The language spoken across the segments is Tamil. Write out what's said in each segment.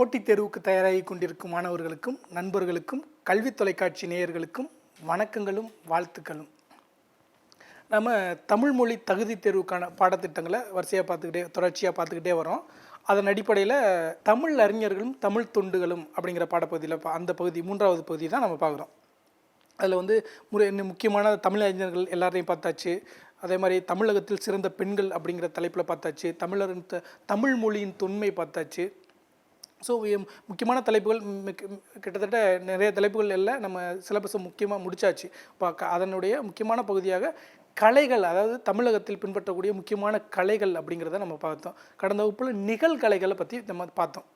போட்டித் தேர்வுக்கு தயாராகி கொண்டிருக்கும் மாணவர்களுக்கும் நண்பர்களுக்கும் கல்வி தொலைக்காட்சி நேயர்களுக்கும் வணக்கங்களும் வாழ்த்துக்களும். நம்ம தமிழ் மொழி தகுதி தேர்வுக்கான பாடத்திட்டங்களை வரிசையாக பார்த்துக்கிட்டே தொடர்ச்சியாக பார்த்துக்கிட்டே வரோம். அதன் அடிப்படையில் தமிழ் அறிஞர்களும் தமிழ் தொண்டுகளும் அப்படிங்கிற பாடப்பகுதியில் அந்த பகுதி மூன்றாவது பகுதி தான் நம்ம பார்க்குறோம். அதில் வந்து முறை முக்கியமான தமிழ் அறிஞர்கள் எல்லாரையும் பார்த்தாச்சு. அதே மாதிரி தமிழகத்தில் சிறந்த பெண்கள் அப்படிங்கிற தலைப்பில் பார்த்தாச்சு. தமிழரின் த- தமிழ் மொழியின் தொன்மை பார்த்தாச்சு. ஸோ முக்கியமான தலைப்புகள் கிட்டத்தட்ட நிறைய தலைப்புகள் எல்லாம் நம்ம சிலபஸை முக்கியமாக முடிச்சாச்சு. இப்போ அதனுடைய முக்கியமான பகுதியாக கலைகள் அதாவது தமிழகத்தில் பின்பற்றக்கூடிய முக்கியமான கலைகள் அப்படிங்கிறத நம்ம பார்த்தோம். கடந்த வகுப்பில் நிகழ்கலைகளை பற்றி நம்ம பார்த்தோம்.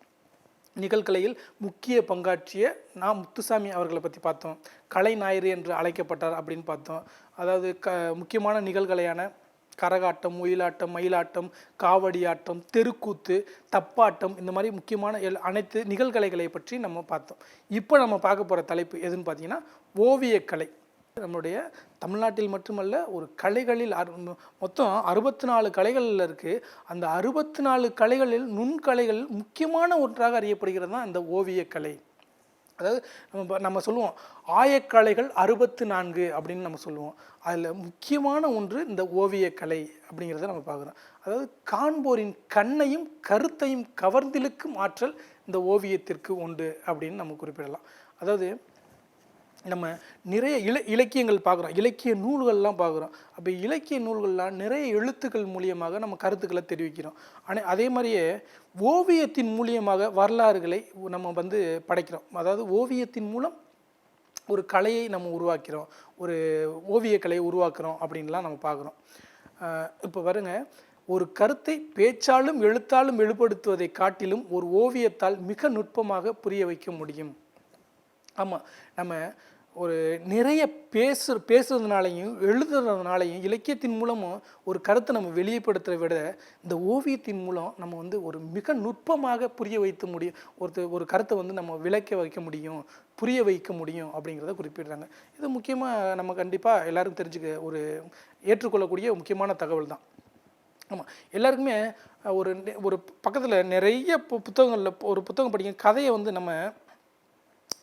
நிகழ்கலையில் முக்கிய பங்காற்றிய நான் முத்துசாமி அவர்களை பற்றி பார்த்தோம். கலை ஞாயிறு என்று அழைக்கப்பட்டார் அப்படின்னு பார்த்தோம். அதாவது க முக்கியமான நிகழ்கலையான கரகாட்டம் ஒயிலாட்டம் மயிலாட்டம் காவடி ஆட்டம் தெருக்கூத்து தப்பாட்டம் இந்த மாதிரி முக்கியமான எல் அனைத்து நிகழ்கலைகளை பற்றி நம்ம பார்த்தோம். இப்போ நம்ம பார்க்க போகிற தலைப்பு எதுன்னு பார்த்தீங்கன்னா ஓவியக்கலை. நம்மளுடைய தமிழ்நாட்டில் மட்டுமல்ல ஒரு கலைகளில் மொத்தம் அறுபத்தி நாலு கலைகளில் இருக்குது அந்த அறுபத்தி நாலு கலைகளில் நுண்கலைகள் முக்கியமான ஒன்றாக அறியப்படுகிறது தான் இந்த ஓவியக்கலை. அதாவது நம்ம நம்ம சொல்லுவோம் ஆயக்கலைகள் அறுபத்து நான்கு அப்படின்னு நம்ம சொல்லுவோம். அதில் முக்கியமான ஒன்று இந்த ஓவியக்கலை அப்படிங்கிறத நம்ம பார்க்குறோம். அதாவது காண்போரின் கண்ணையும் கருத்தையும் கவர்ந்திழுக்கும் ஆற்றல் இந்த ஓவியத்திற்கு உண்டு அப்படின்னு நம்ம குறிப்பிடலாம். அதாவது நம்ம நிறைய இல இலக்கியங்கள் பார்க்குறோம். இலக்கிய நூல்கள்லாம் பார்க்குறோம். அப்போ இலக்கிய நூல்கள்லாம் நிறைய எழுத்துக்கள் மூலியமாக நம்ம கருத்துக்களை தெரிவிக்கிறோம். ஆனால் அதே மாதிரியே ஓவியத்தின் மூலியமாக வரலாறுகளை நம்ம வந்து படைக்கிறோம். அதாவது ஓவியத்தின் மூலம் ஒரு கலையை நம்ம உருவாக்கிறோம். ஒரு ஓவியக்கலையை உருவாக்குறோம் அப்படின்லாம் நம்ம பார்க்குறோம். இப்போ பாருங்க. ஒரு கருத்தை பேச்சாலும் எழுத்தாலும் வெளிப்படுத்துவதை காட்டிலும் ஒரு ஓவியத்தால் மிக நுட்பமாக புரிய வைக்க முடியும். ஆமாம் நம்ம ஒரு நிறைய பேசு பேசுறதுனாலையும் எழுதுறதுனாலையும் இலக்கியத்தின் மூலமும் ஒரு கருத்தை நம்ம வெளிப்படுத்துறதை விட இந்த ஓவியத்தின் மூலம் நம்ம வந்து ஒரு மிக நுட்பமாக புரிய வைத்து முடியும் ஒருத்த ஒரு கருத்தை வந்து நம்ம விளக்க வைக்க முடியும் புரிய வைக்க முடியும் அப்படிங்கிறத குறிப்பிடுறாங்க. இது முக்கியமாக நம்ம கண்டிப்பாக எல்லாரும் தெரிஞ்சுக்க ஒரு ஏற்றுக்கொள்ளக்கூடிய முக்கியமான தகவல் தான். ஆமாம் எல்லாருக்குமே ஒரு ஒரு பக்கத்தில் நிறைய பு புத்தகங்களில் ஒரு புத்தகம் படிக்க கதையை வந்து நம்ம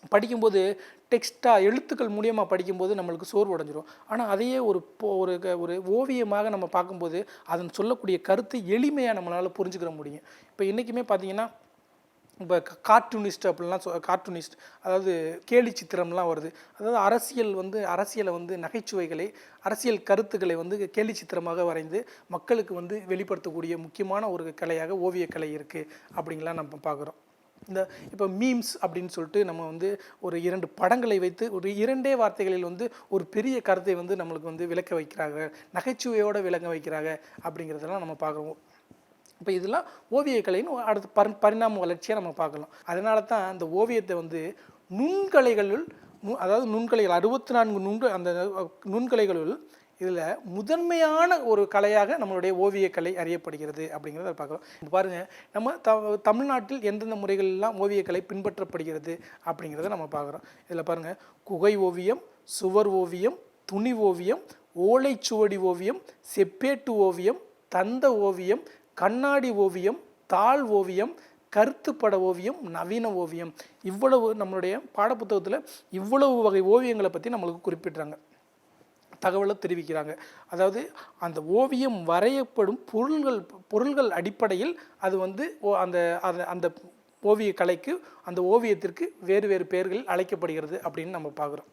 படிக்கும்போது டெக்ஸ்ட்டாக எழுத்துக்கள் மூலியமாக படிக்கும்போது நம்மளுக்கு சோர்வு அடைஞ்சிரும். ஆனால் அதையே ஒரு ஒரு க- ஒரு ஓவியமாக நம்ம பார்க்கும்போது அதன் சொல்லக்கூடிய கருத்து எளிமையாக நம்மளால் புரிஞ்சுக்கிற முடியும். இப்போ இன்றைக்குமே பார்த்தீங்கன்னா இப்போ கார்ட்டூனிஸ்ட் அப்படிலாம் சொ கார்ட்டூனிஸ்ட் அதாவது கேலி சித்திரம்லாம் வருது. அதாவது அரசியல் வந்து அரசியலை வந்து நகைச்சுவைகளை அரசியல் கருத்துக்களை வந்து கேலி சித்திரமாக வரைந்து மக்களுக்கு வந்து வெளிப்படுத்தக்கூடிய முக்கியமான ஒரு கலையாக ஓவியக்கலை இருக்குது அப்படிங்கலாம் நம்ம பார்க்குறோம். இந்த இப்போ மீம்ஸ் அப்படின்னு சொல்லிட்டு நம்ம வந்து ஒரு இரண்டு படங்களை வைத்து ஒரு இரண்டே வார்த்தைகளில் வந்து ஒரு பெரிய கருத்தை வந்து நம்மளுக்கு வந்து விளக்க வைக்கிறாங்க. நகைச்சுவையோடு விளங்க வைக்கிறாங்க அப்படிங்கிறதெல்லாம் நம்ம பார்க்குறோம். இப்போ இதெல்லாம் ஓவியக்கலைன்னு அடுத்த பரி பரிணாம வளர்ச்சியாக நம்ம பார்க்கலாம். அதனால தான் அந்த ஓவியத்தை வந்து நுண்கலைகளுள் நு அதாவது நுண்கலைகள் அறுபத்தி நான்கு நுண்கு அந்த நுண்கலைகளுள் இதில் முதன்மையான ஒரு கலையாக நம்மளுடைய ஓவியக்கலை அறியப்படுகிறது அப்படிங்கிறத பார்க்குறோம் இப்போ பாருங்கள் நம்ம த தமிழ்நாட்டில் எந்தெந்த முறைகளெல்லாம் ஓவியக்கலை பின்பற்றப்படுகிறது அப்படிங்கிறத நம்ம பார்க்குறோம். இதில் பாருங்கள் குகை ஓவியம் சுவர் ஓவியம் துணி ஓவியம் ஓலைச்சுவடி ஓவியம் செப்பேட்டு ஓவியம் தந்த ஓவியம் கண்ணாடி ஓவியம் தாள் ஓவியம் கருத்துப்பட ஓவியம் நவீன ஓவியம். இவ்வளவு நம்மளுடைய பாடப்புத்தகத்தில் இவ்வளவு வகை ஓவியங்களை பற்றி நம்மளுக்கு குறிப்பிட்றாங்க. தகவலை தெரிவிக்கிறாங்க. அதாவது அந்த ஓவியம் வரையப்படும் பொருள்கள் பொருள்கள் அடிப்படையில் அது வந்து ஓ- அந்த அந்த- அந்த ஓவிய கலைக்கு அந்த ஓவியத்திற்கு வேறு வேறு பெயர்களில் அழைக்கப்படுகிறது அப்படின்னு நம்ம பார்க்குறோம்.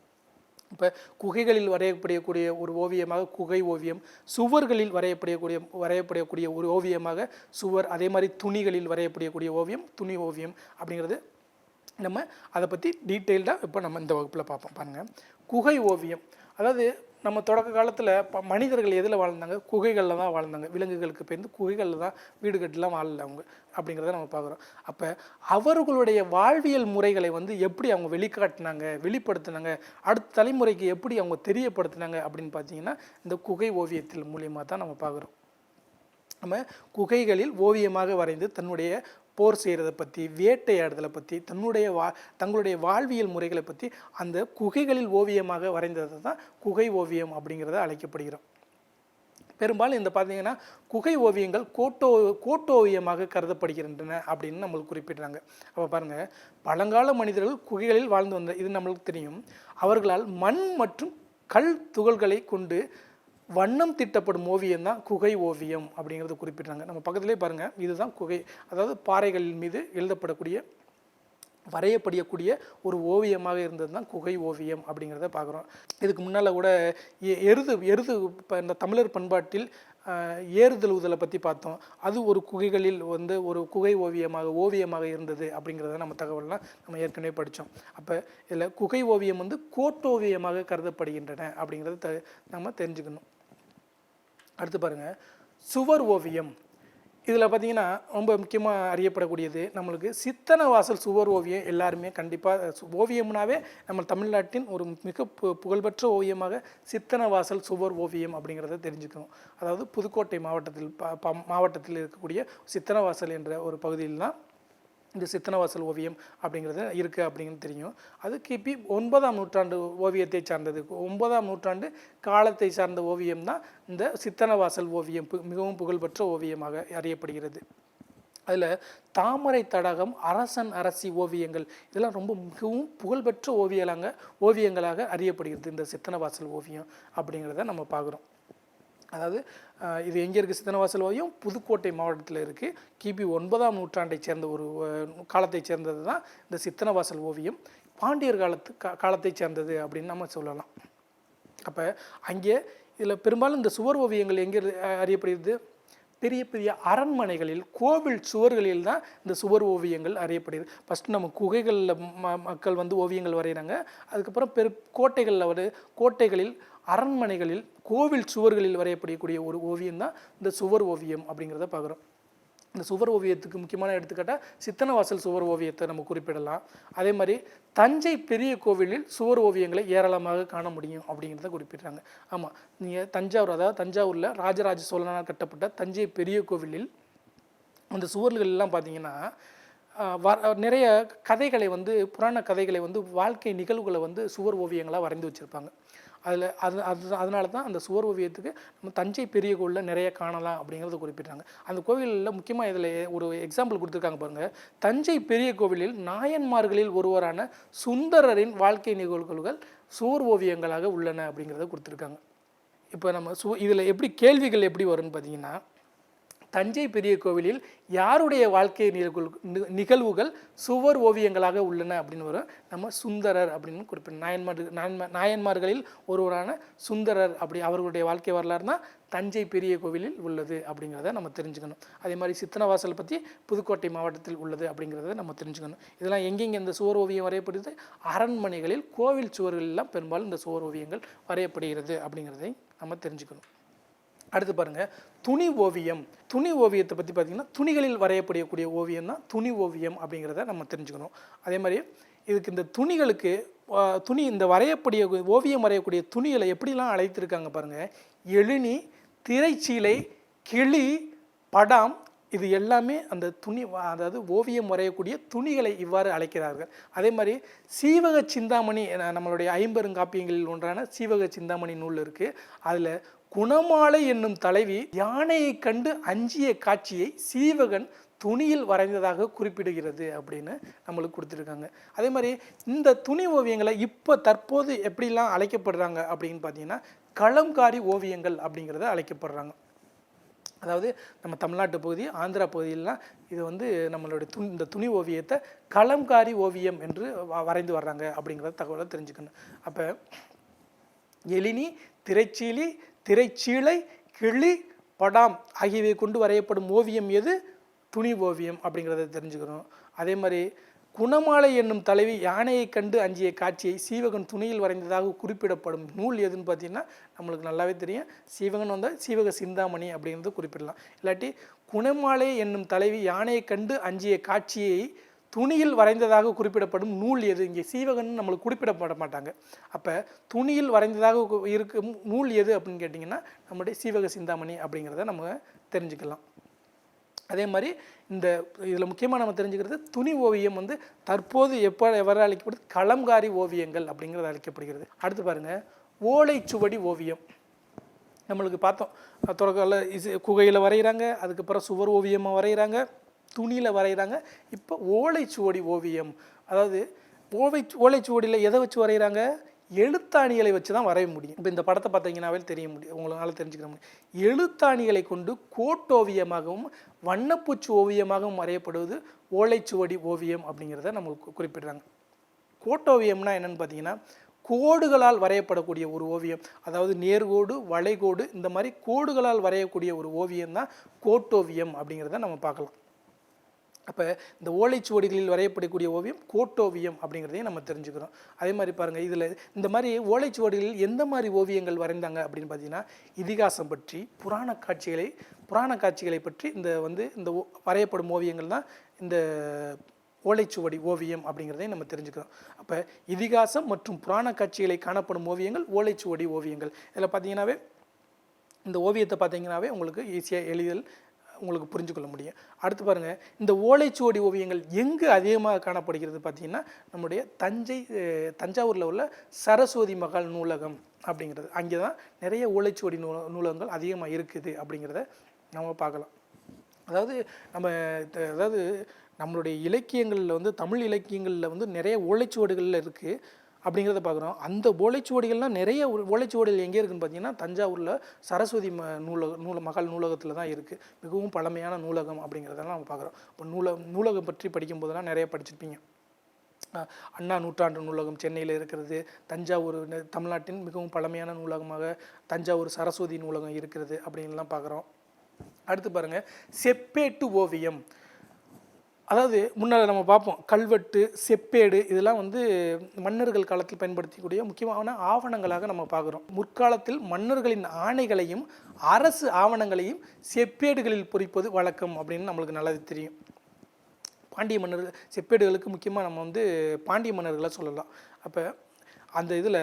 இப்போ குகைகளில் வரையப்படக்கூடிய ஒரு ஓவியமாக குகை ஓவியம் சுவர்களில் வரையப்படக்கூடிய வரையப்படக்கூடிய ஒரு ஓவியமாக சுவர் அதே மாதிரி துணிகளில் வரையப்படக்கூடிய ஓவியம் துணி ஓவியம் அப்படிங்கிறது நம்ம அதை பற்றி டீட்டெயில்டாக இப்போ நம்ம இந்த வகுப்பில் பார்ப்போம். பாருங்கள் குகை ஓவியம். அதாவது நம்ம தொடக்க காலத்தில் ப மனிதர்கள் எதில் வாழ்ந்தாங்க? குகைகளில் தான் வாழ்ந்தாங்க. விலங்குகளுக்கு பேர்ந்து குகைகளில் தான் வீடு கட்டிலாம் வாழல அவங்க அப்படிங்கிறத நம்ம பார்க்குறோம் அப்போ அவர்களுடைய வாழ்வியல் முறைகளை வந்து எப்படி அவங்க வெளிக்காட்டினாங்க வெளிப்படுத்தினாங்க அடுத்த தலைமுறைக்கு எப்படி அவங்க தெரியப்படுத்தினாங்க அப்படின்னு பார்த்தீங்கன்னா இந்த குகை ஓவியத்தில் மூலியமாக தான் நம்ம பார்க்குறோம் நம்ம குகைகளில் ஓவியமாக வரைந்து தன்னுடைய போர் செய்கிறத பற்றி வேட்டையாடுதலை பற்றி தன்னுடைய வா தங்களுடைய வாழ்வியல் முறைகளை பற்றி அந்த குகைகளில் ஓவியமாக வரைந்தது தான் குகை ஓவியம் அப்படிங்கிறத அழைக்கப்படுகிறோம். பெரும்பாலும் இந்த பார்த்தீங்கன்னா குகை ஓவியங்கள் கோட்டோ கோட்டோவியமாக கருதப்படுகின்றன அப்படின்னு நம்மளுக்கு குறிப்பிடுறாங்க. அப்போ பாருங்கள் பழங்கால மனிதர்கள் குகைகளில் வாழ்ந்து வந்த இது நம்மளுக்கு தெரியும். அவர்களால் மண் மற்றும் கல் துகள்களை கொண்டு வண்ணம் தீட்டப்படும் ஓவியம் தான் குகை ஓவியம் அப்படிங்கிறத குறிப்பிட்றாங்க. நம்ம பக்கத்துலேயே பாருங்கள் இதுதான் குகை. அதாவது பாறைகளின் மீது எழுதப்படக்கூடிய வரையப்படியக்கூடிய ஒரு ஓவியமாக இருந்தது தான் குகை ஓவியம் அப்படிங்கிறத பார்க்குறோம். இதுக்கு முன்னால் கூட எ- எருது எருது இப்போ இந்த தமிழர் பண்பாட்டில் ஏறுதழுவுதலை பற்றி பார்த்தோம். அது ஒரு குகைகளில் வந்து ஒரு குகை ஓவியமாக ஓவியமாக இருந்தது அப்படிங்கிறத நம்ம தகவல்லாம் நம்ம ஏற்கனவே படித்தோம் அப்போ இதில் குகை ஓவியம் வந்து கோட்டோவியமாக கருதப்படுகின்றன அப்படிங்கிறத த நம்ம தெரிஞ்சுக்கணும். அடுத்து பாருங்கள் சுவர் ஓவியம். இதில் பார்த்தீங்கன்னா ரொம்ப முக்கியமாக அறியப்படக்கூடியது நம்மளுக்கு சித்தன வாசல் சுவர் ஓவியம் எல்லாருமே கண்டிப்பாக ஓவியம்னாவே நம்ம தமிழ்நாட்டின் ஒரு மிக பு புகழ்பெற்ற ஓவியமாக சித்தன வாசல் சுவர் ஓவியம் அப்படிங்கிறத தெரிஞ்சுக்கணும். அதாவது புதுக்கோட்டை மாவட்டத்தில் ப- மாவட்டத்தில் இருக்கக்கூடிய சித்தனை வாசல் என்ற ஒரு பகுதியில் தான் இந்த சித்தனவாசல் ஓவியம் அப்படிங்கிறது இருக்குது அப்படிங்கிறது தெரியும். அது கிபி ஒன்பதாம் நூற்றாண்டு ஓவியத்தை சார்ந்தது. ஒன்பதாம் நூற்றாண்டு காலத்தை சார்ந்த ஓவியம் தான் இந்த சித்தனவாசல் ஓவியம் பு- மிகவும் புகழ்பெற்ற ஓவியமாக அறியப்படுகிறது. அதில் தாமரை தடாகம் அரசன் அரசி ஓவியங்கள் இதெல்லாம் ரொம்ப மிகவும் புகழ்பெற்ற ஓவியலாங்க ஓவியங்களாக அறியப்படுகிறது இந்த சித்தனவாசல் ஓவியம் அப்படிங்கிறத நம்ம பார்க்குறோம். அதாவது இது எங்கே இருக்குது சித்தனவாசல் ஓவியம் புதுக்கோட்டை மாவட்டத்தில் இருக்குது கிபி ஒன்பதாம் நூற்றாண்டைச் சேர்ந்த ஒரு காலத்தை சேர்ந்தது தான் இந்த சித்தனவாசல் ஓவியம். பாண்டியர் காலத்து கா காலத்தை சேர்ந்தது அப்படின்னு நம்ம சொல்லலாம். அப்போ அங்கே இதில் பெரும்பாலும் இந்த சுவர் ஓவியங்கள் எங்கே இரு- அறியப்படுகிறது? பெரிய பெரிய அரண்மனைகளில் கோவில் சுவர்களில் தான் இந்த சுவர் ஓவியங்கள் அறியப்படுகிறது. ஃபஸ்ட்டு நம்ம குகைகளில் ம மக்கள் வந்து ஓவியங்கள் வரைகிறாங்க அதுக்கப்புறம் பெரு கோட்டைகளில் வந்து கோட்டைகளில் அரண்மனைகளில் கோவில் சுவர்களில் வரையப்படக்கூடிய ஒரு ஓவியம் தான் இந்த சுவர் ஓவியம் அப்படிங்கிறத பார்க்குறோம். இந்த சுவர் ஓவியத்துக்கு முக்கியமான எடுத்துக்காட்டாக சித்தனவாசல் சுவர் ஓவியத்தை நம்ம குறிப்பிடலாம். அதே மாதிரி தஞ்சை பெரிய கோவிலில் சுவர் ஓவியங்களை ஏராளமாக காண முடியும் அப்படிங்கிறத குறிப்பிடுறாங்க. ஆமாம் நீங்கள் தஞ்சாவூர் அதாவது தஞ்சாவூரில் ராஜராஜ சோழனால் கட்டப்பட்ட தஞ்சை பெரிய கோவிலில் அந்த சுவர்களெல்லாம் பார்த்தீங்கன்னா வ- நிறைய கதைகளை வந்து புராண கதைகளை வந்து வாழ்க்கை நிகழ்வுகளை வந்து சுவர் ஓவியங்களாக வரைந்து வச்சுருப்பாங்க. அதில் அது அது அதனால தான் அந்த சுவர் ஓவியத்துக்கு நம்ம தஞ்சை பெரிய கோவிலில் நிறைய காணலாம் அப்படிங்கிறத குறிப்பிட்டாங்க அந்த கோவிலில் முக்கியமாக இதில் ஒரு எக்ஸாம்பிள் கொடுத்துருக்காங்க பாருங்கள் தஞ்சை பெரிய கோவிலில் நாயன்மார்களில் ஒருவரான சுந்தரரின் வாழ்க்கை நிகழ்வுகள் சுவர் ஓவியங்களாக உள்ளன அப்படிங்கிறத கொடுத்துருக்காங்க. இப்போ நம்ம சு இதில் எப்படி கேள்விகள் எப்படி வரும்னு பார்த்தீங்கன்னா தஞ்சை பெரிய கோவிலில் யாருடைய வாழ்க்கை நிகழ்வுகள் சுவர் ஓவியங்களாக உள்ளன அப்படின்னு வரும். நம்ம சுந்தரர் அப்படின்னு குறிப்பிடும் நாயன்மார் நாயன்மார்களில் ஒருவரான சுந்தரர் அப்படி அவர்களுடைய வாழ்க்கை வரலாறு தான் தஞ்சை பெரிய கோவிலில் உள்ளது அப்படிங்கிறத நம்ம தெரிஞ்சுக்கணும். அதே மாதிரி சித்தனவாசல் பற்றி புதுக்கோட்டை மாவட்டத்தில் உள்ளது அப்படிங்கிறத நம்ம தெரிஞ்சுக்கணும். இதெல்லாம் எங்கெங்கே இந்த சுவர் ஓவியம் வரையப்படுது? அரண்மனைகளில் கோவில் சுவர்களெல்லாம் பெரும்பாலும் இந்த சுவர் ஓவியங்கள் வரையப்படுகிறது அப்படிங்கிறதை நம்ம தெரிஞ்சுக்கணும். அடுத்து பாருங்கள் துணி ஓவியம். துணி ஓவியத்தை பற்றி பார்த்திங்கன்னா துணிகளில் வரையப்படக்கூடிய ஓவியம் தான் துணி ஓவியம் அப்படிங்கிறத நம்ம தெரிஞ்சுக்கணும். அதே மாதிரி இதுக்கு இந்த துணிகளுக்கு துணி இந்த வரையக்கூடிய ஓவியம் வரையக்கூடிய துணிகளை எப்படிலாம் அழைத்திருக்காங்க பாருங்கள் எழினி திரைச்சீலை கிளி படம் இது எல்லாமே அந்த துணி அதாவது ஓவியம் வரையக்கூடிய துணிகளை இவ்வாறு அழைக்கிறார்கள். அதே மாதிரி சீவக சிந்தாமணி நம்மளுடைய ஐம்பெருங்காப்பியங்களில் ஒன்றான சீவக சிந்தாமணி நூல் இருக்குது அதில் குணமாலை என்னும் தலைவி யானையை கண்டு அஞ்சிய காட்சியை சீவகன் துணியில் வரைந்ததாக குறிப்பிடுகிறது அப்படின்னு நம்மளுக்கு கொடுத்துருக்காங்க. அதே மாதிரி இந்த துணி ஓவியங்களை இப்போ தற்போது எப்படிலாம் அழைக்கப்படுறாங்க அப்படின்னு பார்த்தீங்கன்னா களம்காரி ஓவியங்கள் அப்படிங்கிறத அழைக்கப்படுறாங்க. அதாவது நம்ம தமிழ்நாட்டு பகுதி ஆந்திரா பகுதியிலலாம் இது வந்து நம்மளுடைய துணி இந்த துணி ஓவியத்தை களம்காரி ஓவியம் என்று வ- வரைந்து வர்றாங்க அப்படிங்கிறத தகவலை தெரிஞ்சுக்கணும். அப்போ எழினி திரைச்சீலி திரைச்சீலை கிளி படாம் ஆகியவை கொண்டு வரையப்படும் ஓவியம் எது? துணி ஓவியம் அப்படிங்கிறத தெரிஞ்சுக்கணும். அதே மாதிரி குணமாலை என்னும் தலைவி யானையை கண்டு அஞ்சிய காட்சியை சீவகன் துணியில் வரைந்ததாக குறிப்பிடப்படும் நூல் எதுன்னு பார்த்தீங்கன்னா நம்மளுக்கு நல்லாவே தெரியும். சீவகன் வந்தால் சீவக சிந்தாமணி அப்படிங்கிறத குறிப்பிடலாம். இல்லாட்டி குணமாலை என்னும் தலைவி யானையை கண்டு அஞ்சிய காட்சியை துணியில் வரைந்ததாக குறிப்பிடப்படும் நூல் எது? இங்கே சீவகன் நம்மளுக்கு குறிப்பிடப்பட மாட்டாங்க. அப்போ துணியில் வரைந்ததாக இருக்கும் நூல் எது அப்படின்னு கேட்டிங்கன்னா நம்முடைய சீவக சிந்தாமணி அப்படிங்கிறத நம்ம தெரிஞ்சுக்கலாம். அதே மாதிரி இந்த இதில் முக்கியமாக நம்ம தெரிஞ்சுக்கிறது துணி ஓவியம் வந்து தற்போது எப்போ எவ்வாறு அழைக்கப்படுது களம்காரி ஓவியங்கள் அப்படிங்கிறது அழைக்கப்படுகிறது அடுத்து பாருங்கள் ஓலைச்சுவடி ஓவியம். நம்மளுக்கு பார்த்தோம் தொடக்கல இசு குகையில் வரைகிறாங்க அதுக்கப்புறம் சுவர் ஓவியமாக வரைகிறாங்க துணியில் வரைகிறாங்க இப்போ ஓலைச்சுவடி ஓவியம் அதாவது ஓவை ஓலைச்சுவடியில் எதை வச்சு வரைகிறாங்க எழுத்தாணிகளை வச்சு தான் வரைய முடியும். இப்போ இந்த படத்தை பார்த்தீங்கன்னாவே தெரிய முடியும். உங்களால் தெரிஞ்சுக்கிற முடியும். எழுத்தாணிகளை கொண்டு கோட்டோவியமாகவும் வண்ணப்பூச்சி ஓவியமாகவும் வரையப்படுவது ஓலைச்சுவடி ஓவியம் அப்படிங்கிறத நம்மளுக்கு குறிப்பிடுறாங்க. கோட்டோவியம்னா என்னன்னு பார்த்தீங்கன்னா கோடுகளால் வரையப்படக்கூடிய ஒரு ஓவியம். அதாவது நேர்கோடு வளைகோடு இந்த மாதிரி கோடுகளால் வரையக்கூடிய ஒரு ஓவியம் தான் கோட்டோவியம் அப்படிங்கிறத நம்ம பார்க்கலாம். அப்போ இந்த ஓலைச்சுவடிகளில் வரையப்படக்கூடிய ஓவியம் கோட்டோவியம் அப்படிங்கிறதையும் நம்ம தெரிஞ்சுக்கிறோம். அதே மாதிரி பாருங்கள் இதில் இந்த மாதிரி ஓலைச்சுவடிகளில் எந்த மாதிரி ஓவியங்கள் வரைந்தாங்க அப்படின்னு பார்த்தீங்கன்னா இதிகாசம் பற்றி புராண காட்சிகளை புராண காட்சிகளை பற்றி இந்த வந்து இந்த ஓ- வரையப்படும் ஓவியங்கள் தான் இந்த ஓலைச்சுவடி ஓவியம் அப்படிங்கிறதையும் நம்ம தெரிஞ்சுக்கிறோம். அப்போ இதிகாசம் மற்றும் புராண காட்சிகளை காணப்படும் ஓவியங்கள் ஓலைச்சுவடி ஓவியங்கள். இதில் பார்த்தீங்கன்னாவே இந்த ஓவியத்தை பார்த்தீங்கன்னாவே உங்களுக்கு ஈஸியாக எளிதில் உங்களுக்கு புரிஞ்சுக்கொள்ள முடியும். அடுத்து பாருங்கள் இந்த ஓலைச்சுவடி ஓவியங்கள் எங்கு அதிகமாக காணப்படுகிறது பார்த்தீங்கன்னா நம்முடைய தஞ்சை தஞ்சாவூரில் உள்ள சரஸ்வதி மகால் நூலகம் அப்படிங்கிறது. அங்கே தான் நிறைய ஓலைச்சுவடி நூல நூலகங்கள் அதிகமாக இருக்குது அப்படிங்கிறத நம்ம பார்க்கலாம். அதாவது நம்ம அதாவது நம்மளுடைய இலக்கியங்களில் வந்து தமிழ் இலக்கியங்களில் வந்து நிறைய ஓலைச்சுவடுகளில் இருக்குது அப்படிங்கிறத பார்க்குறோம். அந்த ஓலைச்சுவடிகள்லாம் நிறைய ஓலைச்சுவடிகள் எங்கே இருக்குன்னு பார்த்தீங்கன்னா தஞ்சாவூரில் சரஸ்வதி ம நூலக நூல மகள் நூலகத்தில் தான் இருக்குது மிகவும் பழமையான நூலகம் அப்படிங்கிறதெல்லாம் நம்ம பார்க்குறோம். இப்போ நூல நூலகம் பற்றி படிக்கும்போதெல்லாம் நிறைய படிச்சிருப்பீங்க. அண்ணா நூற்றாண்டு நூலகம் சென்னையில் இருக்கிறது. தஞ்சாவூர் தமிழ்நாட்டின் மிகவும் பழமையான நூலகமாக தஞ்சாவூர் சரஸ்வதி நூலகம் இருக்கிறது அப்படின்லாம் பார்க்குறோம். அடுத்து பாருங்கள் செப்பேட்டு ஓவியம். அதாவது முன்னால் நம்ம பார்ப்போம் கல்வெட்டு செப்பேடு இதெல்லாம் வந்து மன்னர்கள் காலத்தில் பயன்படுத்தக்கூடிய முக்கியமான ஆவணங்களாக நம்ம பார்க்குறோம். முற்காலத்தில் மன்னர்களின் ஆணைகளையும் அரசு ஆவணங்களையும் செப்பேடுகளில் பொறிப்பது வழக்கம் அப்படின்னு நம்மளுக்கு நல்லது தெரியும். பாண்டிய மன்னர்கள் செப்பேடுகளுக்கு முக்கியமாக நம்ம வந்து பாண்டிய மன்னர்களை சொல்லலாம். அப்போ அந்த இதில்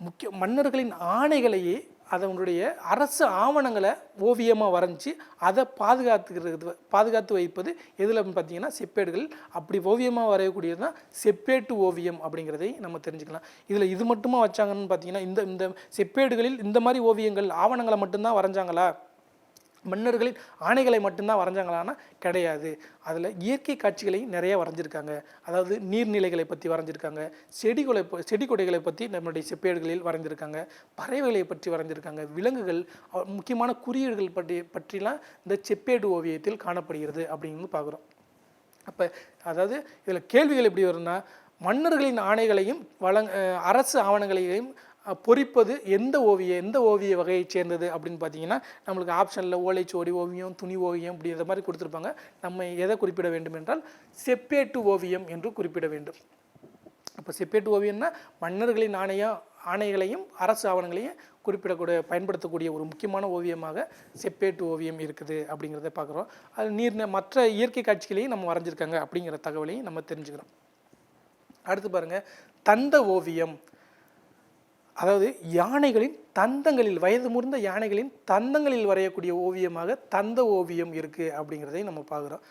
முக்கிய மன்னர்களின் ஆணைகளையே அதனுடைய அரசு ஆவணங்களை ஓவியமாக வரைஞ்சி அதை பாதுகாத்துக்கிறது பாதுகாத்து வைப்பது எதில் பார்த்தீங்கன்னா செப்பேடுகள். அப்படி ஓவியமாக வரையக்கூடியது தான் செப்பேட்டு ஓவியம் அப்படிங்கிறதை நம்ம தெரிஞ்சுக்கலாம். இதில் இது மட்டுமா வச்சாங்கன்னு பார்த்தீங்கன்னா இந்த இந்த செப்பேடுகளில் இந்த மாதிரி ஓவியங்கள் ஆவணங்களை மட்டும்தான் வரைஞ்சாங்களா? மன்னர்களின் ஆணைகளை மட்டும்தான் வரைஞ்சாங்களான்னா கிடையாது. அதில் இயற்கை காட்சிகளையும் நிறைய வரைஞ்சிருக்காங்க. அதாவது நீர்நிலைகளை பற்றி வரைஞ்சிருக்காங்க. செடிகளை ப- செடி கொடைகளை பற்றி நம்மளுடைய செப்பேடுகளில் வரைஞ்சிருக்காங்க. பறவைகளை பற்றி வரைஞ்சிருக்காங்க. விலங்குகள் முக்கியமான குறியீடுகள் பற்றி பற்றிலாம் இந்த செப்பேடு ஓவியத்தில் காணப்படுகிறது அப்படின்னு பார்க்குறோம் அப்போ அதாவது இதில் கேள்விகள் எப்படி வரும்னா மன்னர்களின் ஆணைகளையும் வழங் அரசு ஆவணங்களையும் பொறிப்பது எந்த ஓவிய எந்த ஓவிய வகையைச் சேர்ந்தது அப்படின்னு பார்த்தீங்கன்னா நம்மளுக்கு ஆப்ஷனில் ஓலைச்சுவடி ஓவியம் துணி ஓவியம் இப்படி இந்த மாதிரி கொடுத்துருப்பாங்க. நம்ம எதை குறிப்பிட வேண்டும் என்றால் செப்பேட்டு ஓவியம் என்று குறிப்பிட வேண்டும். அப்போ செப்பேட்டு ஓவியம்னா மன்னர்களின் ஆணையம் ஆணைகளையும் அரசு ஆவணங்களையும் குறிப்பிடக்கூடிய பயன்படுத்தக்கூடிய ஒரு முக்கியமான ஓவியமாக செப்பேட்டு ஓவியம் இருக்குது அப்படிங்கிறத பார்க்குறோம். அது நீர் மற்ற இயற்கை காட்சிகளையும் நம்ம வரைஞ்சிருக்காங்க அப்படிங்கிற தகவலையும் நம்ம தெரிஞ்சுக்கிறோம். அடுத்து பாருங்க தந்த ஓவியம். அதாவது யானைகளின் தந்தங்களில் வயது முதிர்ந்த யானைகளின் தந்தங்களில் வரையக்கூடிய ஓவியமாக தந்த ஓவியம் இருக்குது அப்படிங்கிறதையும் நம்ம பார்க்குறோம்.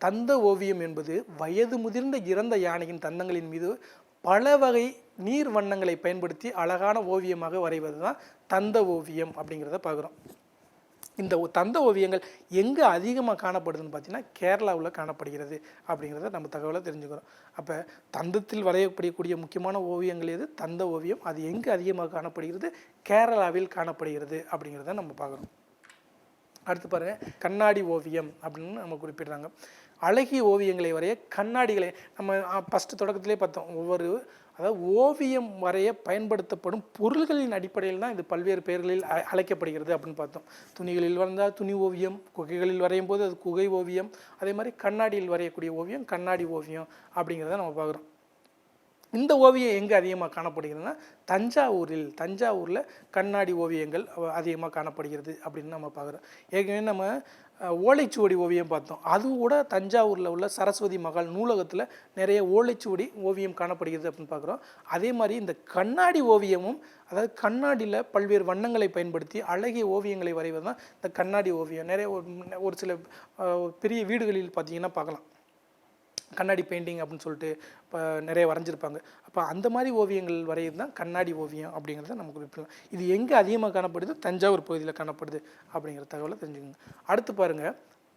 தந்த ஓவியம் என்பது வயது முதிர்ந்த இறந்த யானையின் தந்தங்களின் மீது பல வகை நீர் வண்ணங்களை பயன்படுத்தி அழகான ஓவியமாக வரைவது தான் தந்த ஓவியம் அப்படிங்கிறத பார்க்குறோம். இந்த தந்த ஓவியங்கள் எங்கே அதிகமாக காணப்படுதுன்னு பார்த்தீங்கன்னா கேரளாவில் காணப்படுகிறது அப்படிங்கிறத நம்ம தகவலை தெரிஞ்சுக்கிறோம். அப்போ தந்தத்தில் வரையப்படக்கூடிய முக்கியமான ஓவியங்கள் எது? தந்த ஓவியம். அது எங்கே அதிகமாக காணப்படுகிறது? கேரளாவில் காணப்படுகிறது அப்படிங்கிறத நம்ம பார்க்குறோம். அடுத்து பாருங்கள் கண்ணாடி ஓவியம் அப்படின்னு நம்ம குறிப்பிடுறாங்க. அழகிய ஓவியங்களை வரைய கண்ணாடிகளை நம்ம ஃபஸ்ட்டு தொடக்கத்திலே பார்த்தோம். ஒவ்வொரு அதாவது ஓவியம் வரைய பயன்படுத்தப்படும் பொருள்களின் அடிப்படையில் தான் இது பல்வேறு பெயர்களில் அ- அழைக்கப்படுகிறது அப்படின்னு பார்த்தோம். துணிகளில் வந்தால் துணி ஓவியம் குகைகளில் வரையும் போது அது குகை ஓவியம் அதே மாதிரி கண்ணாடியில் வரையக்கூடிய ஓவியம் கண்ணாடி ஓவியம் அப்படிங்கிறத நம்ம பார்க்குறோம். இந்த ஓவியம் எங்கே அதிகமாக காணப்படுகிறதுனா தஞ்சாவூரில் தஞ்சாவூரில் கண்ணாடி ஓவியங்கள் அதிகமாக காணப்படுகிறது அப்படின்னு நம்ம பார்க்குறோம். ஏற்கனவே நம்ம ஓலைச்சுவடி ஓவியம் பார்த்தோம். அது கூட தஞ்சாவூரில் உள்ள சரஸ்வதி மகால் நூலகத்தில் நிறைய ஓலைச்சுவடி ஓவியம் காணப்படுகிறது அப்படின்னு பார்க்குறோம். அதே மாதிரி இந்த கண்ணாடி ஓவியமும் அதாவது கண்ணாடியில் பல்வேறு வண்ணங்களை பயன்படுத்தி அழகிய ஓவியங்களை வரைவது தான் இந்த கண்ணாடி ஓவியம். நிறைய ஒரு- சில பெரிய வீடுகளில் பார்த்தீங்கன்னா பார்க்கலாம். கண்ணாடி பெயிண்டிங் அப்படின்னு சொல்லிட்டு இப்போ நிறைய வரைஞ்சிருப்பாங்க. அப்போ அந்த மாதிரி ஓவியங்கள் வரைகிறது தான் கண்ணாடி ஓவியம் அப்படிங்கிறத நம்ம குறிப்பிடலாம் இது எங்கே அதிகமாக காணப்படுது தஞ்சாவூர் பகுதியில் காணப்படுது அப்படிங்கிற தகவலை தெரிஞ்சுக்கோங்க. அடுத்து பாருங்கள்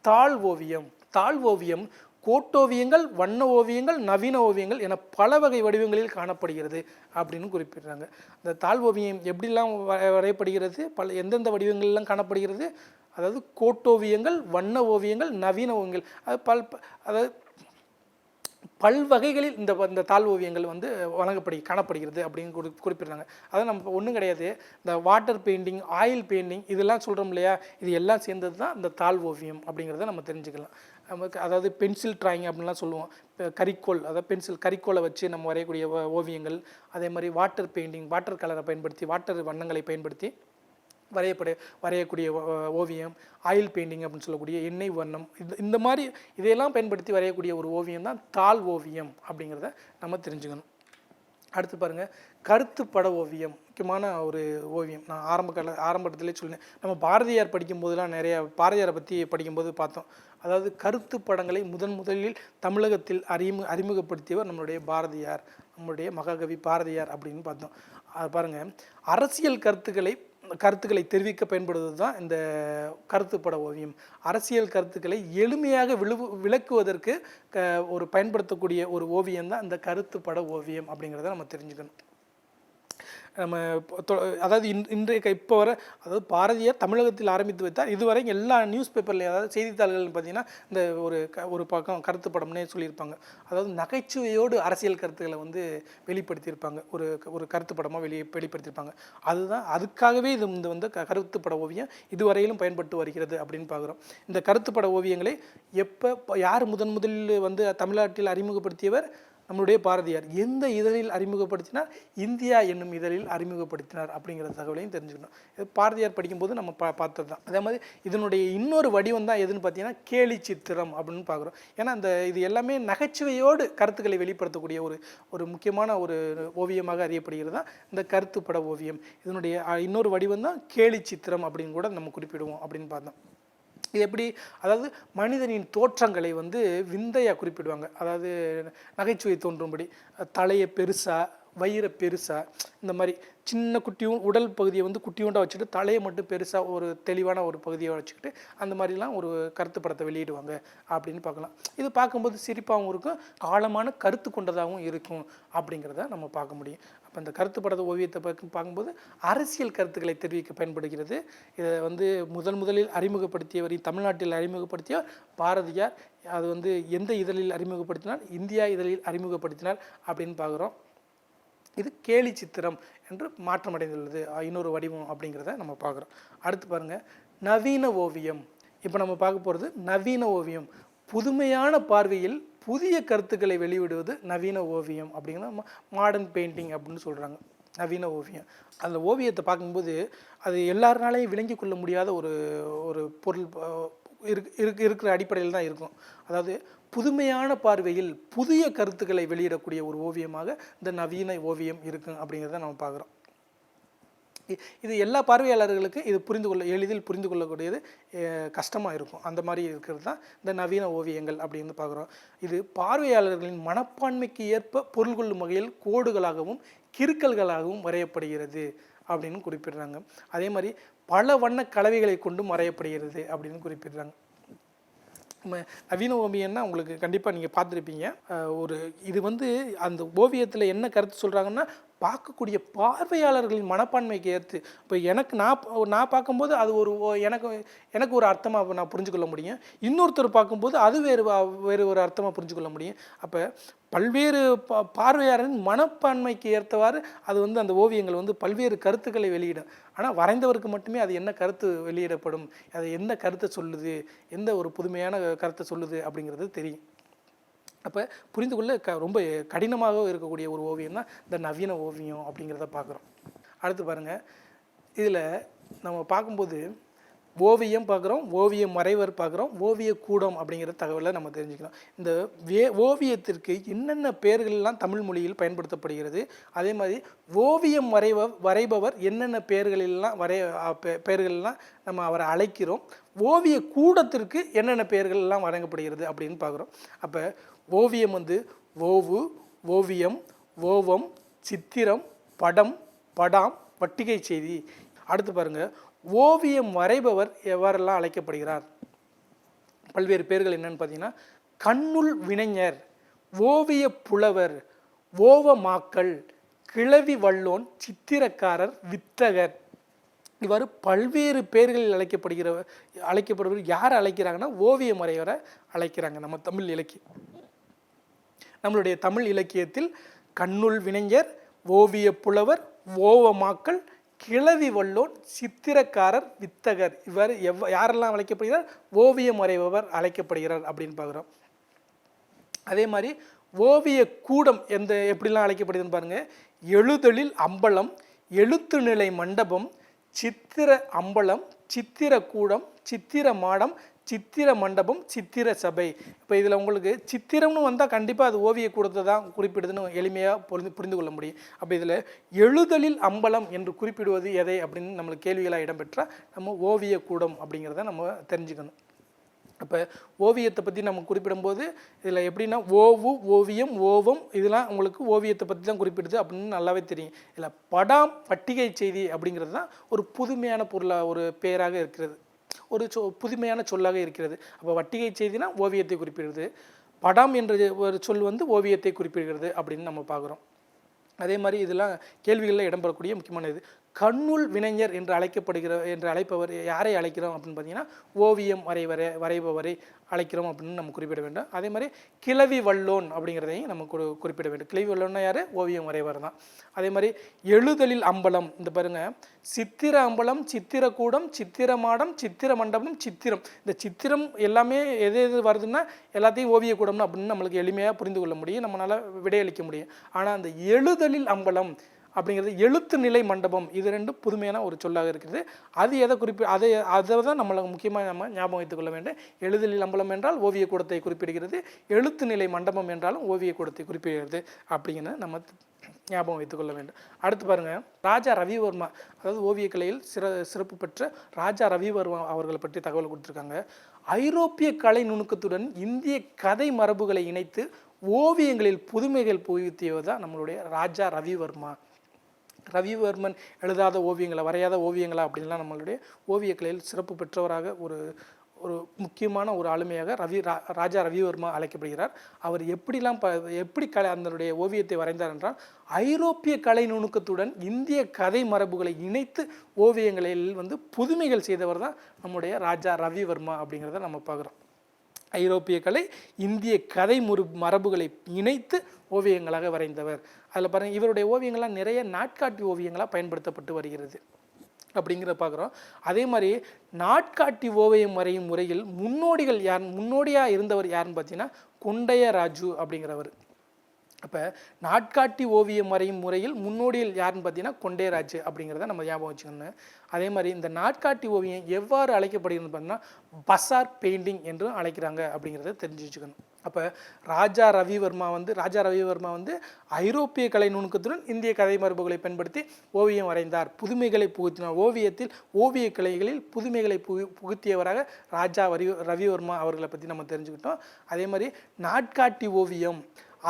தாழ் ஓவியம். தாழ் ஓவியம் கோட்டோவியங்கள் வண்ண ஓவியங்கள் நவீன ஓவியங்கள் என பல வகை வடிவங்களில் காணப்படுகிறது அப்படின்னு குறிப்பிடுறாங்க. அந்த தாழ் ஓவியம் எப்படிலாம் வரையப்படுகிறது? பல எந்தெந்த வடிவங்கள்லாம் காணப்படுகிறது? அதாவது கோட்டோவியங்கள் வண்ண ஓவியங்கள் நவீன ஓவியங்கள். அது பல் அதாவது பல்வகைகளில் இந்த இந்த தாழ் ஓவியங்கள் வந்து வழங்கப்படி காணப்படுகிறது அப்படின்னு குறி குறிப்பிடுறாங்க. அதான் நம்ம ஒன்றும் கிடையாது. இந்த வாட்டர் பெயிண்டிங் ஆயில் பெயிண்டிங் இதெல்லாம் சொல்கிறோம் இல்லையா? இது எல்லாம் சேர்ந்தது தான் இந்த தாழ் ஓவியம் அப்படிங்கிறத நம்ம தெரிஞ்சுக்கலாம். நமக்கு அதாவது பென்சில் டிராயிங் அப்படின்லாம் சொல்லுவோம். இப்போ கரிக்கோல் அதாவது பென்சில் கரிக்கோலை வச்சு நம்ம வரையக்கூடிய ஓவியங்கள். அதே மாதிரி வாட்டர் பெயிண்டிங் வாட்டர் கலரை பயன்படுத்தி வாட்டர் வண்ணங்களை பயன்படுத்தி வரையப்பட வரையக்கூடிய ஓ- ஓவியம் ஆயில் பெயிண்டிங் அப்படின்னு சொல்லக்கூடிய எண்ணெய் வண்ணம் இந்த இந்த மாதிரி இதையெல்லாம் பயன்படுத்தி வரையக்கூடிய ஒரு ஓவியம் தான் தாள் ஓவியம் அப்படிங்கிறத நம்ம தெரிஞ்சுக்கணும். அடுத்து பாருங்க கருத்து பட ஓவியம் முக்கியமான ஒரு ஓவியம். நான் ஆரம்ப கால ஆரம்பத்திலே சொன்னேன் நம்ம பாரதியார் படிக்கும்போதெல்லாம் நிறைய பாரதியாரை பற்றி படிக்கும்போது பார்த்தோம். அதாவது கருத்து படங்களை முதன் முதலில் தமிழகத்தில் அறிமு அறிமுகப்படுத்தியவர் நம்மளுடைய பாரதியார் நம்மளுடைய மகாகவி பாரதியார் அப்படின்னு பார்த்தோம். அது பாருங்கள் அரசியல் கருத்துக்களை கருத்துக்களை தெரிவிக்க பயன்படுவது தான் இந்த கருத்துப்பட ஓவியம். அரசியல் கருத்துக்களை எளிமையாக விழு விளக்குவதற்கு க ஒரு பயன்படுத்தக்கூடிய ஒரு ஓவியம் தான் இந்த கருத்துப்பட ஓவியம் அப்படிங்கிறத நம்ம தெரிஞ்சுக்கணும். நம்ம தொ- அதாவது இன் இன்றைய இப்போ வர அதாவது பாரதியார் தமிழகத்தில் ஆரம்பித்து வைத்தார். இதுவரை எல்லா நியூஸ் பேப்பர்லையும் அதாவது செய்தித்தாள்கள் பார்த்தீங்கன்னா இந்த ஒரு க ஒரு பக்கம் கருத்து படம்னே சொல்லியிருப்பாங்க. அதாவது நகைச்சுவையோடு அரசியல் கருத்துக்களை வந்து வெளிப்படுத்தியிருப்பாங்க. ஒரு க- ஒரு கருத்து படமாக வெளியே வெளிப்படுத்தியிருப்பாங்க. அதுதான் அதுக்காகவே இது இந்த வந்து க- கருத்து பட ஓவியம் இதுவரையிலும் பயன்பட்டு வருகிறது அப்படின்னு பார்க்குறோம். இந்த கருத்து பட ஓவியங்களை எப்போ யார் முதன் முதலில் வந்து தமிழ்நாட்டில் அறிமுகப்படுத்தியவர்? நம்மளுடைய பாரதியார் எந்த இதழில் அறிமுகப்படுத்தினார்? இந்தியா என்னும் இதழில் அறிமுகப்படுத்தினார் அப்படிங்கிற தகவலையும் தெரிஞ்சுக்கணும். இது பாரதியார் படிக்கும்போது நம்ம பா பார்த்தது தான் அதே மாதிரி இதனுடைய இன்னொரு வடிவம் தான் எதுன்னு பார்த்தீங்கன்னா கேலி சித்திரம் அப்படின்னு பார்க்குறோம். ஏன்னா அந்த இது எல்லாமே நகைச்சுவையோடு கருத்துக்களை வெளிப்படுத்தக்கூடிய ஒரு ஒரு முக்கியமான ஒரு ஓவியமாக அறியப்படுகிறது? தான் இந்த கருத்து பட ஓவியம். இதனுடைய இன்னொரு வடிவம் தான் கேலி சித்திரம் அப்படின்னு கூட நம்ம குறிப்பிடுவோம் அப்படின்னு பார்த்தோம். இது எப்படி? அதாவது மனிதனின் தோற்றங்களை வந்து விந்தையாக குறிப்பிடுவாங்க. அதாவது நகைச்சுவை தோன்றும்படி. தலையை பெருசாக வயிறை பெருசாக இந்த மாதிரி சின்ன குட்டியும் உடல் பகுதியை வந்து குட்டியோண்டாக வச்சுட்டு தலையை மட்டும் பெருசாக ஒரு தெளிவான ஒரு பகுதியை வச்சுக்கிட்டு அந்த மாதிரிலாம் ஒரு கருத்து படத்தை வெளியிடுவாங்க அப்படின்னு பார்க்கலாம். இது பார்க்கும்போது சிரிப்பாகவும் இருக்கும் ஆழமான கருத்து கொண்டதாகவும் இருக்கும் அப்படிங்கிறத நம்ம பார்க்க முடியும். அப்போ இந்த கருத்து படத்தை ஓவியத்தை பார்க்க பார்க்கும்போது அரசியல் கருத்துக்களை தெரிவிக்க பயன்படுகிறது. இதை வந்து முதல் முதலில் அறிமுகப்படுத்தியவர் தமிழ்நாட்டில் அறிமுகப்படுத்தியவர் பாரதியார். அது வந்து எந்த இதழில் அறிமுகப்படுத்தினார்? இந்தியா இதழில் அறிமுகப்படுத்தினார் அப்படின்னு பார்க்குறோம். இது கேலி சித்திரம் என்று மாற்றமடைந்துள்ளது. இன்னொரு வடிவம் அப்படிங்கிறத நம்ம பார்க்குறோம். அடுத்து பாருங்கள் நவீன ஓவியம். இப்போ நம்ம பார்க்க போகிறது நவீன ஓவியம். புதுமையான பார்வையில் புதிய கருத்துக்களை வெளியிடுவது நவீன ஓவியம் அப்படிங்கிற மாடர்ன் பெயிண்டிங் அப்படின்னு சொல்கிறாங்க நவீன ஓவியம். அந்த ஓவியத்தை பார்க்கும்போது அது எல்லாருனாலையும் விளங்கி கொள்ள முடியாத ஒரு ஒரு பொருள் இருக்கு இருக்கிற அடிப்படையில் தான் இருக்கும். அதாவது புதுமையான பார்வையில் புதிய கருத்துக்களை வெளியிடக்கூடிய ஒரு ஓவியமாக இந்த நவீன ஓவியம் இருக்கும் அப்படிங்கிறத நம்ம பார்க்குறோம். இது எல்லா பார்வையாளர்களுக்கும் இது புரிந்து கொள்ள எளிதில் புரிந்து கொள்ளக்கூடியது கஷ்டமாக இருக்கும். அந்த மாதிரி இருக்கிறது தான் இந்த நவீன ஓவியங்கள் அப்படின்னு பார்க்குறோம். இது பார்வையாளர்களின் மனப்பான்மைக்கு ஏற்ப பொருள் கொள்ளும் வகையில் கோடுகளாகவும் கிறுக்கல்களாகவும் வரையப்படுகிறது அப்படின்னு குறிப்பிடுறாங்க. அதே மாதிரி பல வண்ண கலவைகளை கொண்டும் வரையப்படுகிறது அப்படின்னு குறிப்பிடுறாங்க. நவீன ஓவியம்னா உங்களுக்கு கண்டிப்பாக நீங்கள் பார்த்துருப்பீங்க. ஒரு இது வந்து அந்த ஓவியத்தில் என்ன கருத்து சொல்கிறாங்கன்னா பார்க்கக்கூடிய பார்வையாளர்களின் மனப்பான்மைக்கு ஏற்று இப்போ எனக்கு நான் நான் பார்க்கும்போது அது ஒரு ஓ- எனக்கு எனக்கு ஒரு அர்த்தமாக நான் புரிஞ்சுக்கொள்ள முடியும். இன்னொருத்தர் பார்க்கும்போது அது வேறு வேறு ஒரு அர்த்தமாக புரிஞ்சுக்கொள்ள முடியும். அப்போ பல்வேறு பா பார்வையாளரின் மனப்பான்மைக்கு ஏற்றவாறு அது வந்து அந்த ஓவியங்கள் வந்து பல்வேறு கருத்துக்களை வெளியிடும். ஆனால் வரைந்தவருக்கு மட்டுமே அது என்ன கருத்து வெளியிடப்படும் அது என்ன கருத்தை சொல்லுது எந்த ஒரு புதுமையான கருத்தை சொல்லுது அப்படிங்கிறது தெரியும். அப்போ புரிந்து கொள்ள க ரொம்ப கடினமாக இருக்கக்கூடிய ஒரு ஓவியம் தான் இந்த நவீன ஓவியம் அப்படிங்கிறத பார்க்குறோம். அடுத்து பாருங்கள் இதில் நம்ம பார்க்கும்போது ஓவியம் பார்க்குறோம் ஓவிய மறைவர் பார்க்குறோம் ஓவிய கூடம் அப்படிங்கிற தகவலை நம்ம தெரிஞ்சுக்கலாம் இந்த வே ஓவியத்திற்கு என்னென்ன பெயர்கள்லாம் தமிழ் மொழியில் பயன்படுத்தப்படுகிறது? அதே மாதிரி ஓவியம் வரைவ வரைபவர் என்னென்ன பெயர்களெல்லாம் வரை பெயர்கள்லாம் நம்ம அவரை அழைக்கிறோம்? ஓவிய கூடத்திற்கு என்னென்ன பெயர்கள்லாம் வழங்கப்படுகிறது அப்படின்னு பார்க்குறோம். அப்போ ஓவியம் வந்து ஓவு ஓவியம் ஓவம் சித்திரம் படம் படாம் வட்டிகை செய்தி. அடுத்து பாருங்க. ஓவியம் வரைபவர் எவ்வாறெல்லாம் அழைக்கப்படுகிறார்? பல்வேறு பேர்கள் என்னென்னு பார்த்தீங்கன்னா கண்ணுள் வினைஞர் ஓவிய புலவர் ஓவமாக்கல் கிழவி வல்லோன் சித்திரக்காரர் வித்தகர். இவ்வாறு பல்வேறு பேர்களில் அழைக்கப்படுகிற அழைக்கப்படுவர் யார் அழைக்கிறாங்கன்னா ஓவிய முறையவரை அழைக்கிறாங்க நம்ம தமிழ் இலக்கியம். நம்மளுடைய தமிழ் இலக்கியத்தில் கண்ணுள் வினைஞர் ஓவிய புலவர் ஓவமாக்கல் கிழவி வல்லோன் சித்திரக்காரர் வித்தகர். இவர் எவ் யாரெல்லாம் அழைக்கப்படுகிறார்? ஓவியம் வரைபவர் அழைக்கப்படுகிறார் அப்படின்னு பார்க்குறோம். அதே மாதிரி ஓவிய கூடம் எந்த எப்படிலாம் அழைக்கப்படுதுன்னு பாருங்கள் எழுதலில் அம்பலம் எழுத்து நிலை மண்டபம் சித்திர அம்பலம் சித்திர கூடம் சித்திர மாடம் சித்திர மண்டபம் சித்திர சபை. இப்போ இதில் உங்களுக்கு சித்திரம்னு வந்தால் கண்டிப்பாக அது ஓவிய கூடத்தை தான் குறிப்பிடுதுன்னு எளிமையாக புரிந்து புரிந்து கொள்ள முடியும். அப்போ இதில் எழுதலில் அம்பலம் என்று குறிப்பிடுவது எதை அப்படின்னு நம்மளுக்கு கேள்விகளாக இடம்பெற்றால் நம்ம ஓவிய கூடம் அப்படிங்கிறத நம்ம தெரிஞ்சுக்கணும். அப்போ ஓவியத்தை பற்றி நம்ம குறிப்பிடும்போது இதில் எப்படின்னா ஓவு ஓவியம் ஓவம் இதெல்லாம் உங்களுக்கு ஓவியத்தை பற்றி தான் குறிப்பிடுது அப்படின்னு நல்லாவே தெரியும். இதில் படாம் பட்டிகை செய்தி அப்படிங்கிறது தான் ஒரு புதுமையான பொருளாக ஒரு பெயராக இருக்கிறது. ஒரு சொ புதுமையான சொல்லாக இருக்கிறது. அப்போ வட்டிகை செய்தினா ஓவியத்தை குறிப்பிடுகிறது படம் என்ற ஒரு சொல் வந்து ஓவியத்தை குறிப்பிடுகிறது அப்படின்னு நம்ம பார்க்குறோம். அதே மாதிரி இதெல்லாம் கேள்விகளில் இடம்பெறக்கூடிய முக்கியமான இது கண்ணுள் வினைஞர் என்று அழைக்கப்படுகிற என்று அழைப்பவர் யாரை அழைக்கிறோம் அப்படின்னு பார்த்தீங்கன்னா ஓவியம் வரைவரை வரைபவரை அழைக்கிறோம் அப்படின்னு நம்ம குறிப்பிட வேண்டும். அதே மாதிரி கிழவி வல்லோன் அப்படிங்கிறதையும் நம்ம குறி குறிப்பிட வேண்டும். கிழவி வல்லோன்னா யார்? ஓவியம் வரைவர் தான். அதே மாதிரி எழுதலில் அம்பலம் இந்த பாருங்க. சித்திர அம்பலம் சித்திரக்கூடம் சித்திர மாடம் சித்திர மண்டபம் சித்திரம். இந்த சித்திரம் எல்லாமே எது எது வருதுன்னா எல்லாத்தையும் ஓவிய கூடம்னு அப்படின்னு நம்மளுக்கு எளிமையாக புரிந்து கொள்ள முடியும். நம்மளால் விடையளிக்க முடியும். ஆனால் அந்த எழுதலில் அம்பலம் அப்படிங்கிறது எழுத்து நிலை மண்டபம். இது ரெண்டும் புதுமையான ஒரு சொல்லாக இருக்கிறது. அது எதை குறிப்பி அதை அதை தான் நம்மளை முக்கியமாக நம்ம ஞாபகம் வைத்துக் கொள்ள வேண்டும். எழுதலில் அம்பலம் என்றால் ஓவிய கூடத்தை குறிப்பிடுகிறது. எழுத்து நிலை மண்டபம் என்றாலும் ஓவிய கூடத்தை குறிப்பிடுகிறது அப்படிங்கிறத நம்ம ஞாபகம் வைத்துக்கொள்ள வேண்டும். அடுத்து பாருங்க. ராஜா ரவிவர்மா அதாவது ஓவியக்கலையில் சிற சிறப்பு பெற்ற ராஜா ரவிவர்மா அவர்களை பற்றி தகவல் கொடுத்துருக்காங்க. ஐரோப்பிய கலை நுணுக்கத்துடன் இந்திய கதை மரபுகளை இணைத்து ஓவியங்களில் புதுமைகள் புகுத்தியவர் தான் நம்மளுடைய ராஜா ரவிவர்மா. ரவிவர்மன் எழுதாத ஓவியங்களா வரையாத ஓவியங்களா அப்படின்லாம் நம்மளுடைய ஓவியக்கலையில் சிறப்பு பெற்றவராக ஒரு ஒரு முக்கியமான ஒரு ஆளுமையாக ரவி ரா ராஜா ரவிவர்மா அழைக்கப்படுகிறார். அவர் எப்படிலாம் ப எப்படி கலை அதனுடைய ஓவியத்தை வரைந்தார் என்றால் ஐரோப்பிய கலை நுணுக்கத்துடன் இந்திய கதை மரபுகளை இணைத்து ஓவியங்களில் வந்து புதுமைகள் செய்தவர் தான் நம்முடைய ராஜா ரவிவர்மா அப்படிங்கிறத நம்ம பார்க்குறோம். ஐரோப்பிய கலை இந்திய கதை முறு மரபுகளை இணைத்து ஓவியங்களாக வரைந்தவர். அதில் பாருங்கள் இவருடைய ஓவியங்கள்லாம் நிறைய நாட்காட்டி ஓவியங்களாக பயன்படுத்தப்பட்டு வருகிறது. அப்படிங்கிறத பார்க்குறோம் அதே மாதிரி நாட்காட்டி ஓவியம் வரையும் முறையில் முன்னோடிகள் யார் முன்னோடியாக இருந்தவர் யாருன்னு பார்த்தீங்கன்னா கொண்டைய ராஜு அப்படிங்கிறவர். அப்போ நாட்காட்டி ஓவியம் வரையும் முறையில் முன்னோடியில் யாருன்னு பார்த்தீங்கன்னா கொண்டேராஜ் அப்படிங்கிறத நம்ம ஞாபகம் வச்சுக்கணும். அதே மாதிரி இந்த நாட்காட்டி ஓவியம் எவ்வாறு அழைக்கப்படுகிறது பார்த்தீங்கன்னா பசார் பெயிண்டிங் என்றும் அழைக்கிறாங்க அப்படிங்கிறத தெரிஞ்சு வச்சுக்கணும். அப்போ ராஜா ரவிவர்மா வந்து ராஜா ரவிவர்மா வந்து ஐரோப்பிய கலை நுணுக்கத்துடன் இந்திய கதை மரபுகளை பயன்படுத்தி ஓவியம் வரைந்தார். புதுமைகளை புகுத்தினார். ஓவியத்தில் ஓவிய கலைகளில் புதுமைகளை புகு புகுத்தியவராக ராஜா வரி ரவிவர்மா அவர்களை பற்றி நம்ம தெரிஞ்சுக்கிட்டோம். அதே மாதிரி நாட்காட்டி ஓவியம்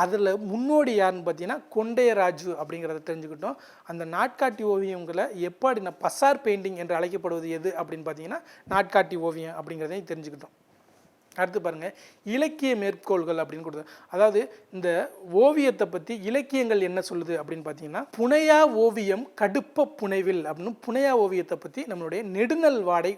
அதில் முன்னோடி யாருன்னு பார்த்தீங்கன்னா கொண்டையராஜு அப்படிங்கிறத தெரிஞ்சுக்கிட்டோம். அந்த நாட்காட்டி ஓவியங்களை எப்படி நான் பசார் பெயிண்டிங் என்று அழைக்கப்படுவது எது அப்படின்னு பார்த்தீங்கன்னா நாட்காட்டி ஓவியம் அப்படிங்கிறதையும் தெரிஞ்சுக்கிட்டோம். அடுத்து பாருங்கள் இலக்கிய மேற்கோள்கள் அப்படின்னு கொடுத்து அதாவது இந்த ஓவியத்தை பற்றி இலக்கியங்கள் என்ன சொல்லுது அப்படின்னு பார்த்தீங்கன்னா புனையா ஓவியம் கடுப்ப புனைவில் அப்படின்னு புனையா ஓவியத்தை பற்றி நம்மளுடைய நெடுநல் வாடை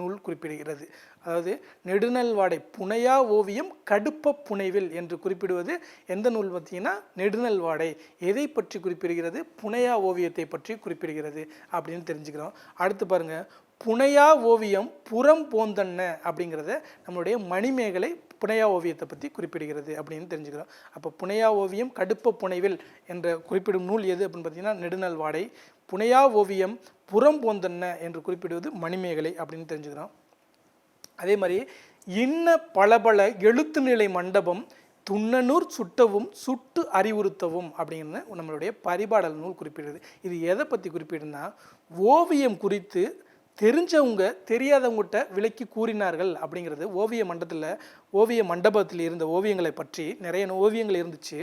நூல் குறிப்பிடுகிறது. அதாவது நெடுநல் வாடை புனையா ஓவியம் கடுப்ப புனைவில் என்று குறிப்பிடுவது எந்த நூல் பார்த்தீங்கன்னா நெடுநல் வாடை. எதை பற்றி குறிப்பிடுகிறது? புனையா ஓவியத்தை பற்றி குறிப்பிடுகிறது அப்படின்னு தெரிஞ்சுக்கிறோம். அடுத்து பாருங்கள் புனையா ஓவியம் புறம் போந்தன்ன அப்படிங்கிறத நம்மளுடைய மணிமேகலை புனையா ஓவியத்தை பற்றி குறிப்பிடுகிறது அப்படின்னு தெரிஞ்சுக்கிறோம். அப்போ புனையா ஓவியம் கடுப்ப புனைவில் என்ற குறிப்பிடும் நூல் எது அப்படின்னு பார்த்தீங்கன்னா நெடுநல் வாடை. புனையா ஓவியம் புறம் போந்தன்ன என்று குறிப்பிடுவது மணிமேகலை அப்படின்னு தெரிஞ்சுக்கிறோம். அதே மாதிரி இன்ன பளபள எழுத்து நிலை மண்டபம் துண்ணனூர் சுட்டவும் சுட்டு அறிவுறுத்தவும் அப்படின்னு நம்மளுடைய பரிபாடல் நூல் குறிப்பிடுறது இது எதை பற்றி குறிப்பிடுன்னா ஓவியம் குறித்து தெரிஞ்சவங்க தெரியாதவங்ககிட்ட விலக்கி கூறினார்கள் அப்படிங்கிறது ஓவிய மண்டபத்தில் ஓவிய மண்டபத்தில் இருந்த ஓவியங்களை பற்றி நிறைய ஓவியங்கள் இருந்துச்சு.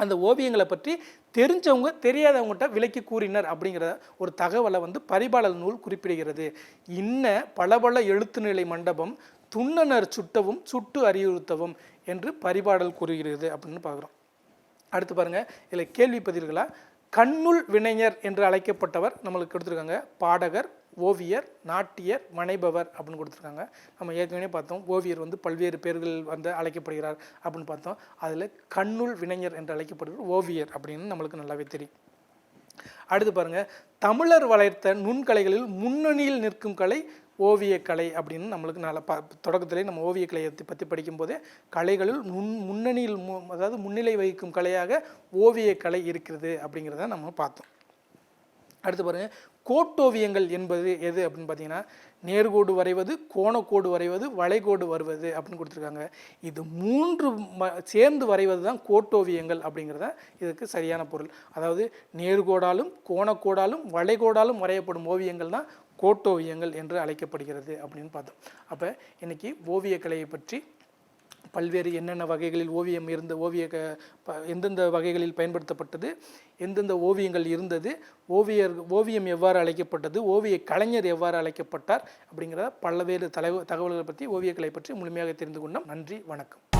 அந்த ஓவியங்களை பற்றி தெரிஞ்சவங்க தெரியாதவங்ககிட்ட விலக்கி கூறினர் அப்படிங்கிற ஒரு தகவலை வந்து பரிபாடல் நூல் குறிப்பிடுகிறது. இன்ன பல பல எழுத்து நிலை மண்டபம் துண்ணனர் சுட்டவும் சுட்டு அறிவுறுத்தவும் என்று பரிபாடல் கூறுகிறது அப்படின்னு பார்க்குறோம். அடுத்து பாருங்கள் இதில் கேள்வி பதில்களா கண்ணுள் வினைஞர் என்று அழைக்கப்பட்டவர் நம்மளுக்கு எடுத்துருக்காங்க பாடகர் ஓவியர் நாட்டியர் மனைபவர் அப்படின்னு கொடுத்துருக்காங்க. நம்ம ஏற்கனவே பார்த்தோம் ஓவியர் வந்து பல்வேறு பேர்கள் வந்து அழைக்கப்படுகிறார் அப்படின்னு பார்த்தோம். அதில் கண்ணுள் வினைஞர் என்று அழைக்கப்படுகிற ஓவியர் அப்படின்னு நம்மளுக்கு நல்லாவே தெரியும். அடுத்து பாருங்க தமிழர் வளர்த்த நுண்கலைகளில் முன்னணியில் நிற்கும் கலை ஓவியக்கலை அப்படின்னு நம்மளுக்கு நல்ல ப தொடக்கத்திலே நம்ம ஓவியக்கலையை பற்றி படிக்கும்போதே கலைகளில் முன் முன்னணியில் மு அதாவது முன்னிலை வகிக்கும் கலையாக ஓவியக்கலை இருக்கிறது அப்படிங்கிறத நம்ம பார்த்தோம். அடுத்து பாருங்கள் கோட்டோவியங்கள் என்பது எது அப்படின்னு பார்த்தீங்கன்னா நேர்கோடு வரைவது கோணக்கோடு வரைவது வளைகோடு வருவது அப்படின்னு கொடுத்துருக்காங்க. இது மூன்று ம சேர்ந்து வரைவது தான் கோட்டோவியங்கள் அப்படிங்கிறது தான் இதுக்கு சரியான பொருள். அதாவது நேர்கோடாலும் கோணக்கோடாலும் வளைகோடாலும் வரையப்படும் ஓவியங்கள் தான் கோட்டோவியங்கள் என்று அழைக்கப்படுகிறது அப்படின்னு பார்த்தோம். அப்போ இன்றைக்கி ஓவியக்கலையை பற்றி பல்வேறு என்னென்ன வகைகளில் ஓவியம் இருந்த ஓவிய ப எந்தெந்த வகைகளில் பயன்படுத்தப்பட்டது எந்தெந்த ஓவியங்கள் இருந்தது ஓவியர் ஓவியம் எவ்வாறு அழைக்கப்பட்டது ஓவிய கலைஞர் எவ்வாறு அழைக்கப்பட்டார் அப்படிங்கிற பல்வேறு தலைவ தகவல்களை பற்றி ஓவியக்கலை பற்றி முழுமையாக தெரிந்து கொண்டோம். நன்றி வணக்கம்.